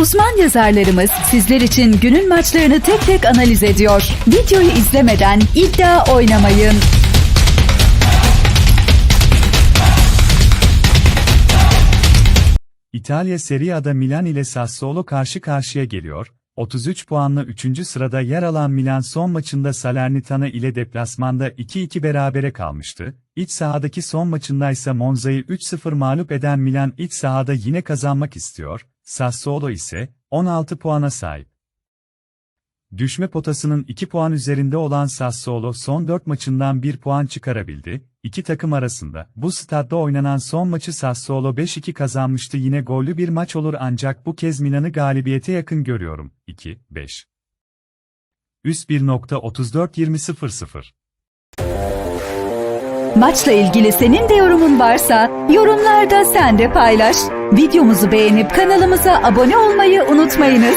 Uzman yazarlarımız sizler için günün maçlarını tek tek analiz ediyor. Videoyu izlemeden iddia oynamayın. İtalya Serie A'da Milan ile Sassuolo karşı karşıya geliyor. 33 puanla 3. sırada yer alan Milan son maçında Salernitana ile deplasmanda 2-2 berabere kalmıştı. İç sahadaki son maçında ise Monza'yı 3-0 mağlup eden Milan iç sahada yine kazanmak istiyor. Sassuolo ise 16 puana sahip. Düşme potasının 2 puan üzerinde olan Sassuolo son 4 maçından 1 puan çıkarabildi. İki takım arasında bu stadda oynanan son maçı Sassuolo 5-2 kazanmıştı yine gollü bir maç olur ancak bu kez Milan'ı galibiyete yakın görüyorum. 2-5 Üst 1.34-20-00 Maçla ilgili senin de yorumun varsa yorumlarda sen de paylaş. Videomuzu beğenip kanalımıza abone olmayı unutmayınız.